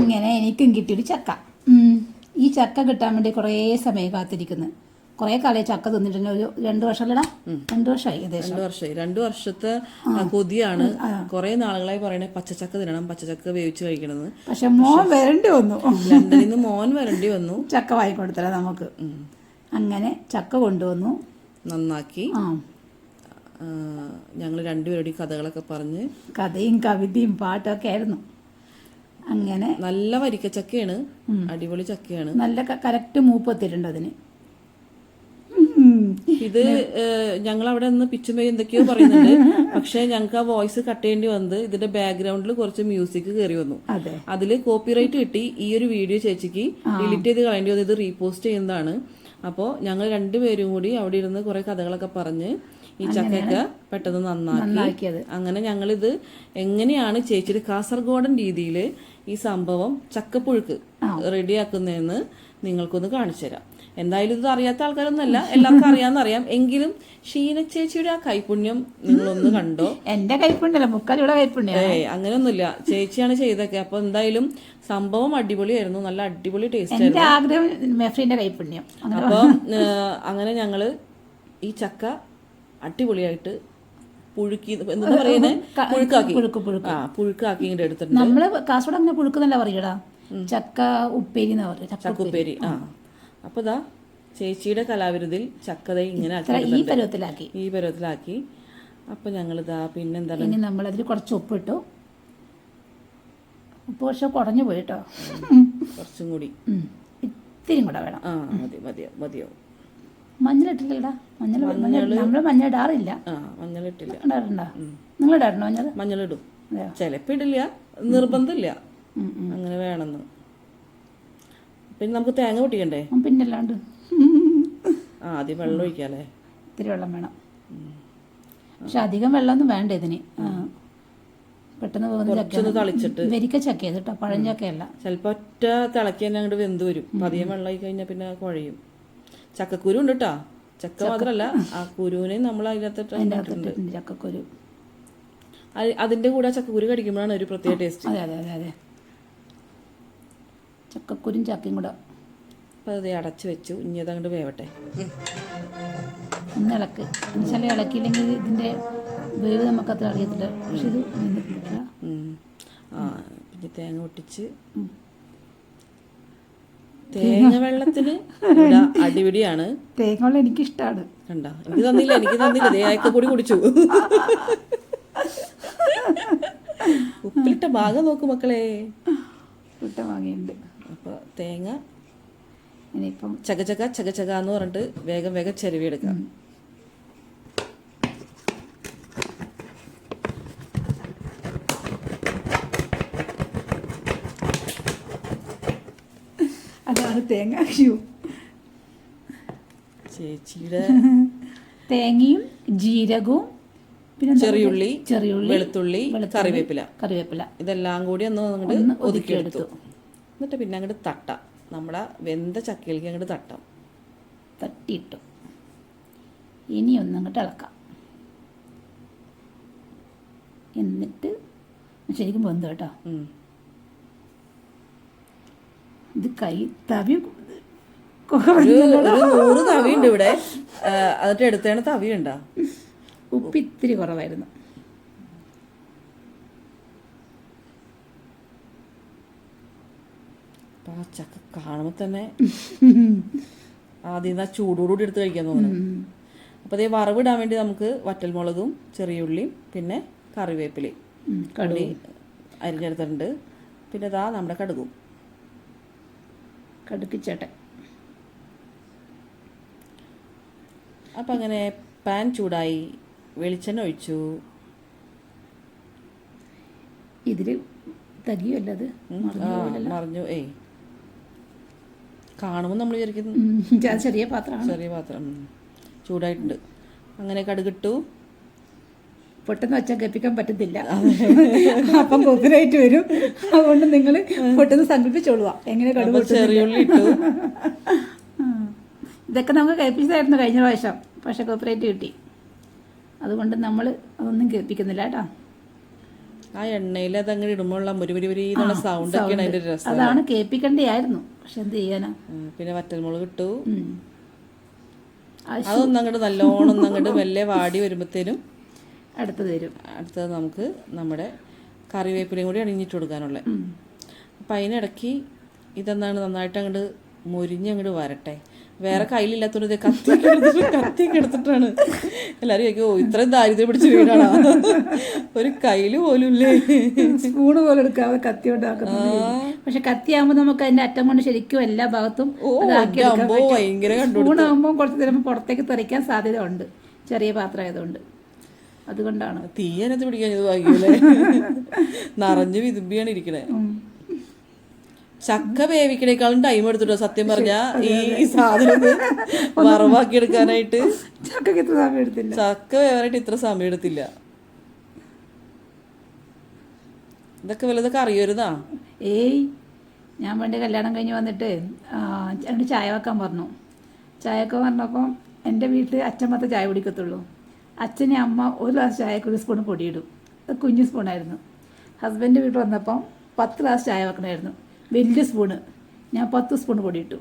അങ്ങനെ എനിക്കും കിട്ടിയൊരു ചക്ക. ഈ ചക്ക കിട്ടാൻ വേണ്ടി കുറേ സമയം കാത്തിരിക്കുന്നു. കുറേ കാലം ചക്ക തിന്നിട്ടുണ്ട് ഒരു രണ്ട് വർഷമല്ലടാ രണ്ടു വർഷമായി ഏകദേശം. രണ്ടു വർഷമായി രണ്ടു വർഷത്തെ കൊതിയാണ്. കുറെ നാളുകളായി പറയണേ പച്ചച്ചക്ക തിന്നണം പച്ചച്ചക്ക വേവിച്ച് കഴിക്കണമെന്ന്. പക്ഷെ മോൻ വരണ്ടി വന്നു. ലണ്ടനിൽ നിന്ന് മോൻ വരണ്ടി വന്നു. ചക്ക വാങ്ങിക്കൊടുത്തല്ല നമുക്ക്. അങ്ങനെ ചക്ക കൊണ്ടുവന്നു. നന്നാക്കി. ഞങ്ങൾ രണ്ടുപേരുടെ കഥകളൊക്കെ പറഞ്ഞ് കഥയും കവിതയും പാട്ടൊക്കെ ആയിരുന്നു. അങ്ങനെ. നല്ല വരിക്കച്ചക്കയാണ്. അടിപൊളി ചക്കയാണ്. നല്ല കറക്റ്റ് മൂപ്പ് എത്തിയിട്ടുണ്ട് അതിന്. ഇത് ഞങ്ങൾ അവിടെ നിന്ന് പിച്ചുമേ എന്തൊക്കെയോ പറയുന്നുണ്ട്. പക്ഷെ ഞങ്ങൾക്ക് ആ വോയിസ് കട്ട് ചെയ്യേണ്ടി വന്നത് ഇതിന്റെ ബാക്ക്ഗ്രൗണ്ടിൽ കുറച്ച് മ്യൂസിക് കയറി വന്നു. അതെ. അതിൽ കോപ്പിറൈറ്റ് കിട്ടി ഈ ഒരു വീഡിയോ ചേച്ചിക്ക്. ഡിലീറ്റ് ചെയ്ത് കളയേണ്ടി വന്നത് ഇത് റീപോസ്റ്റ് ചെയ്യുന്നതാണ്. അപ്പോൾ ഞങ്ങൾ രണ്ടുപേരും കൂടി അവിടെ ഇരുന്ന് കുറെ കഥകളൊക്കെ പറഞ്ഞ് ഈ ചക്കയൊക്കെ പെട്ടെന്ന് നന്നാക്കി. അങ്ങനെ ഞങ്ങളിത് എങ്ങനെയാണ് ചേച്ചിയുടെ കാസർഗോഡൻ രീതിയിൽ ഈ സംഭവം ചക്കപ്പുഴുക്ക് റെഡിയാക്കുന്നതെന്ന് നിങ്ങൾക്കൊന്ന് കാണിച്ചു തരാം എന്തായാലും ഇത് അറിയാത്ത ആൾക്കാരൊന്നുമല്ല എല്ലാവർക്കും അറിയാന്ന് അറിയാം എങ്കിലും ഷീന ചേച്ചിയുടെ ആ കൈപുണ്യം നിങ്ങളൊന്ന് കണ്ടോ? എന്റെ കൈപ്പുണ്യല്ല കൈപ്പുണ്യ ഏയ് അങ്ങനെയൊന്നുമില്ല. ചേച്ചിയാണ് ചെയ്തൊക്കെ അപ്പൊ എന്തായാലും സംഭവം അടിപൊളിയായിരുന്നു. നല്ല അടിപൊളി ടേസ്റ്റ് ആയിരുന്നു. ആഗ്രഹം മെഫ്രീന്റെ കൈപുണ്യം. അപ്പൊ അങ്ങനെ ഞങ്ങൾ ഈ ചക്ക അടിപൊളിയായിട്ട് പുഴുക്കി എന്താ പറയുന്നത് പുഴുക്കാക്കി. ആ പുഴുക്കാക്കി ഇങ്ങനെ എടുത്തിട്ടുണ്ട്. നമ്മൾ കാസർഗോഡ് അങ്ങനെ പുഴുക്കുന്നല്ല പറയടാ. ചക്ക ഉപ്പേരി എന്ന് ചക്ക ഉപ്പേരി. ആ. അപ്പൊ ദാ ചേച്ചിയുടെ കലാവിരുതിൽ ചക്കത ഇങ്ങനെ ഈ പരുവത്തിലാക്കി. ഈ പരുവത്തിലാക്കി. അപ്പൊ ഞങ്ങളിതാ പിന്നെന്താ ഇനി നമ്മൾ അതിൽ കുറച്ച് ഉപ്പിട്ടു. ഉപ്പ് പക്ഷെ കുടഞ്ഞു പോയിട്ടോ കുറച്ചും കൂടി. ഇത്തിരി കൂടെ വേണം. ആ മതി മതിയോ മതിയോ മഞ്ഞളിട്ടില്ലടാ? മഞ്ഞൾ നമ്മൾ മഞ്ഞൾ ഇടാറില്ല. മഞ്ഞളിട്ടില്ല. ഇടാറുണ്ടോ നിങ്ങൾ ഇടാറുണ്ടോ മഞ്ഞൾ? മഞ്ഞളിടും. അതെയോ? ചിലപ്പോ ഇടില്ല നിർബന്ധമില്ല. അങ്ങനെ വേണമെന്ന്. പിന്നെ നമുക്ക് തേങ്ങ പൊട്ടിക്കണ്ടേ? പിന്നെ പിന്നല്ലാണ്ട് ആ ആദ്യം വെള്ളം ഒഴിക്കാല്ലേ? ഇത്തിരി വെള്ളം വേണം. പക്ഷെ അധികം വെള്ളമൊന്നും വേണ്ട ഇതിന്. പെട്ടെന്ന് പോകുന്ന തളിച്ചിട്ട്. വരിക്ക ചക്ക കേട്ടോ പഴഞ്ചക്കയല്ല ചിലപ്പോ ഒറ്റ തിളക്കി തന്നെ അങ്ങോട്ട് വെന്ത് വരും. വെള്ളം ആയി കഴിഞ്ഞാൽ പിന്നെ കുഴയും. ചക്കക്കുരു ഉണ്ട് കേട്ടോ ചക്ക മാത്രല്ല ആ കുരുവിനെ നമ്മൾ അതിനകത്ത് അതിന്റെ അകത്തിട്ടുണ്ട് ചക്കക്കുരു. അതിന്റെ കൂടെ ചക്കക്കുരു കടിക്കുമ്പോഴാണ് ഒരു പ്രത്യേക ടേസ്റ്റ്. അതെ അതെ അതെ അതെ. ചക്കക്കുരും ചക്കയും കൂടെ. അപ്പൊ അത് അടച്ചു വെച്ചു. ഇനി അത് വേവട്ടെ. ഒന്ന് ഇളക്ക്. എന്നുവെച്ചാൽ ഇളക്കിയില്ലെങ്കിൽ ഇതിന്റെ വേവ് നമുക്കത്ര അറിയത്തില്ല. പക്ഷെ ഇത്. ആ പിന്നെ തേങ്ങ പൊട്ടിച്ച് തേങ്ങ വെള്ളത്തിന് അടിപിടിയാണ്. തേങ്ങ വെള്ളം എനിക്കിഷ്ടമാണ് കണ്ട? എനിക്ക് തന്നില്ല എനിക്ക് തന്നില്ല. ദേ അയക്ക കൂടി കുടിച്ചു. ഉപ്പിലിട്ട ഭാഗം നോക്ക് മക്കളെ. ഉപ്പിട്ട ഭാഗമുണ്ട്. അപ്പൊ തേങ്ങ ഇനിയിപ്പം ചകചക ചകചക എന്ന് പറഞ്ഞിട്ട് വേഗം വേഗം ചെരുവിയെടുക്കാം അതാണ് തേങ്ങ ചേച്ചിയുടെ തേങ്ങയും ജീരകവും പിന്നെ ചെറിയുള്ളി? ചെറിയുള്ളി വെളുത്തുള്ളി കറിവേപ്പില. കറിവേപ്പില. ഇതെല്ലാം കൂടി ഒന്ന് അങ്ങോട്ട് ഒതുക്കിയെടുത്തു. എന്നിട്ട് പിന്നെ അങ്ങോട്ട് തട്ട. നമ്മളെ വെന്ത ചക്കയിലേക്ക് അങ്ങോട്ട് തട്ടാം. തട്ടിയിട്ടു. ഇനി ഒന്നങ്ങോട്ട് ഇളക്കാം. എന്നിട്ട് ശരിക്കും വെന്തു കേട്ടോ. ഇത് കൈ തവി നൂറ് തവിയുണ്ട് ഇവിടെ. അതിട്ട് എടുത്താണ് തവി തവിയുണ്ടാ? ഉപ്പ് ഇത്തിരി കുറവായിരുന്നു. ആ ചക്ക കാണുമ്പോൾ തന്നെ ആദ്യം ആ ചൂടോടുകൂടി എടുത്ത് കഴിക്കാൻ തോന്നുന്നു. അപ്പോൾ അതേ വറവിടാൻ വേണ്ടി നമുക്ക് വറ്റൽമുളകും ചെറിയ ഉള്ളിയും പിന്നെ കറിവേപ്പിലയും. കടുക്. കൂടി അരിഞ്ഞെടുത്തിട്ടുണ്ട്. പിന്നെ ഇതാ നമ്മുടെ കടുകും. കടുക്കിച്ചേട്ടൻ. അപ്പം അങ്ങനെ പാൻ ചൂടായി വെളിച്ചെണ്ണ ഒഴിച്ചു. ഇതിൽ തരിയല്ല അത്? മറിഞ്ഞു ഏയ്. കാണുമ്പോൾ നമ്മൾ വിചാരിക്കുന്നു. ചെറിയ പാത്രമാണ്. ചെറിയ പാത്രം. ചൂടായിട്ടുണ്ട്. അങ്ങനെ കടുകിട്ടു. പെട്ടെന്ന് വെച്ചാൽ ഗപ്പിക്കാൻ പറ്റത്തില്ല അപ്പം കോപ്പിറൈറ്റ് വരും. അതുകൊണ്ട് നിങ്ങൾ പെട്ടെന്ന് സങ്കല്പിച്ചോളുക എങ്ങനെ കടുവ ഇതൊക്കെ നമുക്ക് കേൾപ്പിച്ചതായിരുന്നു കഴിഞ്ഞ പ്രാവശ്യം. പക്ഷെ കോപ്പറേറ്റ് കിട്ടി. അതുകൊണ്ട് നമ്മൾ അതൊന്നും കേൾപ്പിക്കുന്നില്ല കേട്ടോ. ആ എണ്ണയിൽ അതങ്ങനെ ഇടുമ്പോഴുള്ള സൗണ്ട് ഒക്കെയാണ് അതിന്റെ രസം. അതാണ് കേൾപ്പിക്കണ്ടായിരുന്നു പക്ഷെ എന്ത് ചെയ്യാനാ? പിന്നെ വറ്റൽമുളക് ഇട്ടു. ആ അതൊന്നും അങ്ങോട്ട് നല്ലോണം ഒന്ന് അങ്ങോട്ട് മെല്ലെ വാടി വരുമ്പോഴത്തേനും അടുത്ത് തരും. അടുത്തത് നമുക്ക് നമ്മുടെ കറിവേപ്പിലയും കൂടി അണിഞ്ഞിട്ട് കൊടുക്കാനുള്ളത്. അപ്പം അതിനിടയ്ക്ക് ഇതെന്താണ് നന്നായിട്ട് അങ്ങോട്ട് മുരിഞ്ഞ് അങ്ങോട്ട് വരട്ടെ. വേറെ കയ്യിലില്ലാത്തതുകൊണ്ട് ഇത് കത്തിയൊക്കെ എടുത്തിട്ട് കത്തിയൊക്കെ എടുത്തിട്ടാണ് എല്ലാവരും ചോദിക്കും ഓ ഇത്രയും ദാരിദ്ര്യം പിടിച്ച വീടാണോ? ഒരു കയ്യിൽ പോലും ഇല്ലേ? സ്പൂണ് പോലെ എടുക്കാതെ കത്തി ഉണ്ടാക്കുന്നത് പക്ഷെ കത്തിയാകുമ്പോൾ നമുക്ക് അതിന്റെ അറ്റം കൊണ്ട് ശരിക്കും എല്ലാ ഭാഗത്തും ഭയങ്കര സ്പൂണാകുമ്പോൾ കുറച്ച് നേരം പുറത്തേക്ക് തെറിക്കാൻ സാധ്യത ഉണ്ട്. ചെറിയ പാത്രം ആയതുകൊണ്ട്. അതുകൊണ്ടാണ്. തീയനത്ത് പിടിക്കാൻ ഇത് ഭാഗ്യമല്ലേ നിറഞ്ഞു വിതുമ്പിയാണ് ഇരിക്കണേ. ചക്ക വേവിക്കണേക്കാളും ടൈം എടുത്തിട്ടോ സത്യം പറഞ്ഞ ഈ സാധനം വറവാക്കി എടുക്കാനായിട്ട്. ചക്കക്ക് ഇത്ര സമയം എടുത്തില്ല. ചക്ക വേവാനായിട്ട് ഇത്ര സമയം എടുത്തില്ല. ഇതൊക്കെ വല്ലതൊക്കെ അറിയരുതാ ഏയ് ഞാൻ പണ്ട് കല്യാണം കഴിഞ്ഞ് വന്നിട്ട് രണ്ട് ചായ വെക്കാൻ പറഞ്ഞു. ചായ വെക്കാൻ പറഞ്ഞപ്പം എന്റെ വീട്ടിൽ അച്ഛൻ മാത്രമേ ചായ കുടിക്കത്തുള്ളൂ. അച്ഛനെ അമ്മ ഒരു ഗ്ലാസ് ചായക്ക് ഒരു സ്പൂൺ പൊടിയിടും. അത് കുഞ്ഞു സ്പൂണായിരുന്നു. ഹസ്ബൻഡ് വീട്ടിൽ വന്നപ്പം പത്ത് ഗ്ലാസ് ചായ വെക്കണമായിരുന്നു വലിയ സ്പൂണ് ഞാൻ പത്ത് സ്പൂൺ പൊടിയിട്ടു.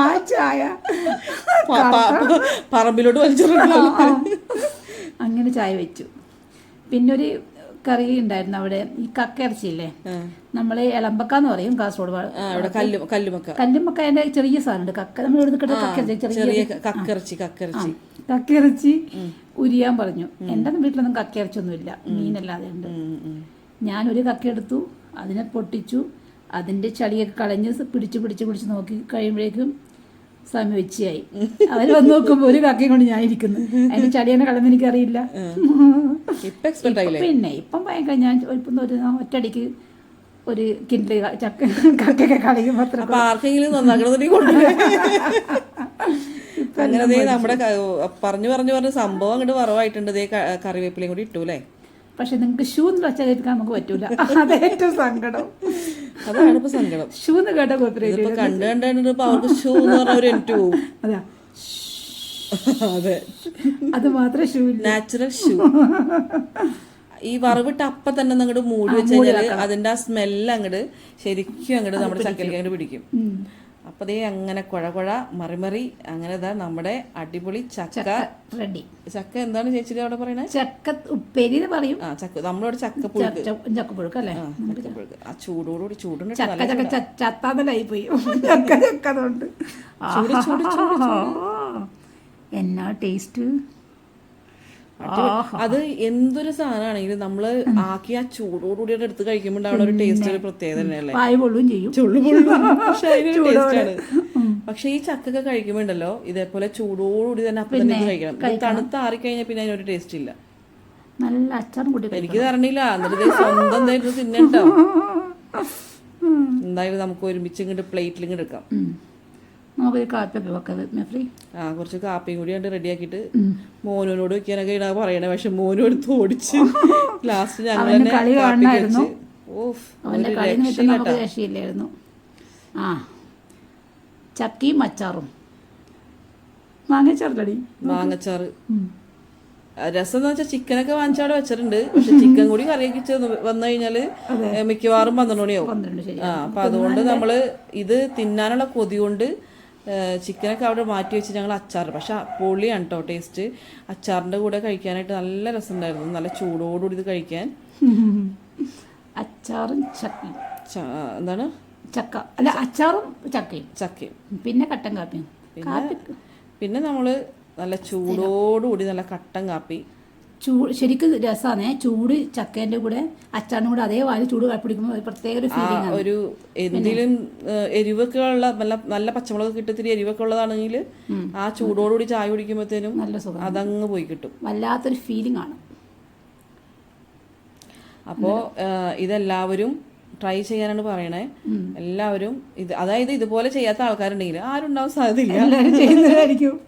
ആ ചായ. പറമ്പിലോട്ട്. അങ്ങനെ ചായ വെച്ചു. പിന്നെ ഒരു കറി ഉണ്ടായിരുന്നു അവിടെ. ഈ കക്ക ഇറച്ചിയില്ലേ നമ്മൾ എളമ്പക്ക എന്ന് പറയും കാസർഗോഡ് കല്ലുമക്ക കല്ലുമക്ക. അതിന്റെ ചെറിയ സാധനമുണ്ട്. കക്ക നമ്മൾ എടുത്തിട്ട് ചെറിയ ചെറിയ ക- കക്കിറച്ചി കക്കിറച്ചി ഉരിയാൻ പറഞ്ഞു. എന്റെ വീട്ടിലൊന്നും കക്കിറച്ചൊന്നുമില്ല മീനല്ലാതെ ഉണ്ട്. ഞാനൊരു കക്ക എടുത്തു. അതിനെ പൊട്ടിച്ചു. അതിന്റെ ചളിയൊക്കെ കളഞ്ഞ് പിടിച്ച് പിടിച്ച് പിടിച്ച് നോക്കി കഴിയുമ്പോഴേക്കും സമയം വെച്ചായി അവർ വന്ന് നോക്കുമ്പോൾ ഒരു കക്കയും കൊണ്ട് ഞാൻ ഇരിക്കുന്നു. അതിന്റെ ചളിയെന്നെ കളഞ്ഞ് എനിക്കറിയില്ല. പിന്നെ ഇപ്പം ഭയങ്കര ഞാൻ ഒരു ഒറ്റയടിക്ക് ഒരു കിൻഡിൽ ചക്ക കക്കയൊക്കെ കളയുമ്പോൾ അത്ര അപ്പൊ ആർക്കെങ്കിലും അങ്ങനെ ദേ നമ്മുടെ പറഞ്ഞു പറഞ്ഞു പറഞ്ഞ സംഭവം അങ്ങോട്ട് വറവായിട്ടുണ്ട് ദേ കറിവേപ്പിലയും കൂടി ഇട്ടു അല്ലേ പക്ഷെ നിങ്ങൾക്ക് ഷൂ എന്ന് വെച്ചാൽ കേൾക്കാൻ നമുക്ക് പറ്റൂല. അത് ഏറ്റവും സങ്കടം. അതാണ് ഇപ്പൊ സങ്കടം. ഷൂ എന്ന് കേട്ട കോപ്പറേറ്റ് കണ്ടു കണ്ടിട്ട് അവർക്ക് ഷൂ എന്ന് പറഞ്ഞ ഒരു അതാ. അതെ. അത് മാത്രമേ ഷൂ നാച്ചുറൽ ഷൂ. ഈ വറവിട്ട് അപ്പൊ തന്നെ അങ്ങോട്ട് മൂടി വെച്ച് കഴിഞ്ഞാൽ അതിന്റെ ആ സ്മെല്ല് അങ്ങോട്ട് ശരിക്കും അങ്ങോട്ട് നമ്മുടെ ചക്കലിക്ക് അങ്ങോട്ട് പിടിക്കും. അപ്പൊ ദേ അങ്ങനെ കുഴ കുഴ മറിമറി അങ്ങനെ ഇതാ നമ്മുടെ അടിപൊളി ചക്ക റെഡി ചക്ക എന്താണ് ചേച്ചി അവിടെ പറയുന്നത് ചക്ക ഉപ്പേരി പറയും. ആ ചക്ക. നമ്മളോട് ചക്കപ്പുഴുക്ക്. ചക്ക ചക്കപ്പുഴുക്ക് അല്ലേ? ആ ചക്കപ്പുഴുക്ക്. ആ ചൂടോടുകൂടി ചൂടുണ്ട് ചക്ക ചക്ക ചത്താതലായി പോയി. ചക്ക ചൂട് എന്നാ ടേസ്റ്റ് അത് എന്തൊരു സാധനമാണെങ്കിലും നമ്മൾ ആക്കി ആ ചൂടോടുകൂടി എടുത്ത് കഴിക്കുമ്പോൾ ഉണ്ടാവുന്ന ഒരു ടേസ്റ്റ് ഒരു പ്രത്യേകത തന്നെയല്ലേ? പൊള്ളും. പക്ഷെ ഈ ചക്കൊക്കെ കഴിക്കുമ്പോ ഉണ്ടല്ലോ ഇതേപോലെ ചൂടോടുകൂടി തന്നെ അപ്പം തന്നെ കഴിക്കണം. തണുത്ത ആറിക്കഴിഞ്ഞാൽ പിന്നെ അതിനൊരു ടേസ്റ്റ് ഇല്ല. നല്ല അച്ചാറും കൂടി എനിക്ക് തരണില്ല എന്നിട്ട് സ്വന്തം തന്നെ തിന്നട്ടോ. എന്തായാലും നമുക്ക് ഒരുമിച്ച് ഇങ്ങോട്ട് പ്ലേറ്റിൽ ഇങ്ങോട്ട് എടുക്കാം. നമുക്കൊരു കാപ്പിയൊക്കെ വെക്കാം മെഫ്രി ആ കുറച്ച് കാപ്പിയും കൂടി കണ്ട് റെഡിയാക്കിയിട്ട് മോനോനോട് വെക്കാനൊക്കെ ഇടാ പറയണേ. പക്ഷെ മോനും എടുത്ത് ഓടിച്ച് ലാസ്റ്റ് ഞങ്ങൾ തന്നെ കളി കാണണമായിരുന്നു. അവന്റെ കളി നമുക്ക് രക്ഷയില്ലായിരുന്നു. ആ. ചക്കയും അച്ചാറും മാങ്ങച്ചാറിലടി മാങ്ങച്ചാറ്. രസം എന്ന് വെച്ചാൽ ചിക്കനൊക്കെ വാങ്ങിച്ചാട് വെച്ചിട്ടുണ്ട്. പക്ഷെ ചിക്കൻ കൂടി കറിയൊക്കെ വന്നു കഴിഞ്ഞാൽ മിക്കവാറും പന്ത്രണ്ട് മണിയാവും. ആ അപ്പൊ അതുകൊണ്ട് നമ്മൾ ഇത് തിന്നാനുള്ള കൊതി കൊണ്ട് ചിക്കനൊക്കെ അവിടെ മാറ്റി വെച്ച് ഞങ്ങൾ അച്ചാർ പക്ഷെ പൊളിയാണ് കേട്ടോ ടേസ്റ്റ്. അച്ചാറിന്റെ കൂടെ കഴിക്കാനായിട്ട് നല്ല രസമുണ്ടായിരുന്നു. നല്ല ചൂടോടുകൂടി ഇത് കഴിക്കാൻ. അച്ചാറും ചക്കയും. എന്താണ്? ചക്ക. അല്ല അച്ചാറും ചക്കയും. ചക്കയും. പിന്നെ കട്ടൻ കാപ്പിയും. കാപ്പി പിന്നെ നമ്മൾ നല്ല ചൂടോടുകൂടി നല്ല കട്ടൻ കാപ്പി. ചൂ ശരിക്കും രസമാണ് ചൂട് ചക്കേന്റെ കൂടെ അച്ചാറിന്റെ കൂടെ അതേ വാരി ചൂട് പിടിക്കുമ്പോൾ ഒരു പ്രത്യേക ഒരു ഫീലിംഗ് ഒരു എന്തിലും ഏഹ്, എരിവൊക്കെ ഉള്ള നല്ല നല്ല പച്ചമുളക് കിട്ടത്തിരി എരിവൊക്കെ ഉള്ളതാണെങ്കിൽ ആ ചൂടോടുകൂടി ചായ കുടിക്കുമ്പോഴത്തേനും നല്ല സുഖം അതങ്ങ് പോയി കിട്ടും. വല്ലാത്തൊരു ഫീലിംഗ് ആണ്. അപ്പോ ഇതെല്ലാവരും ട്രൈ ചെയ്യാനാണ് പറയണേ. എല്ലാവരും ഇത് അതായത് ഇതുപോലെ ചെയ്യാത്ത ആൾക്കാരുണ്ടെങ്കിൽ ആരും ഉണ്ടാവാൻ സാധ്യതയില്ല. ചെയ്യുന്നതായിരിക്കും.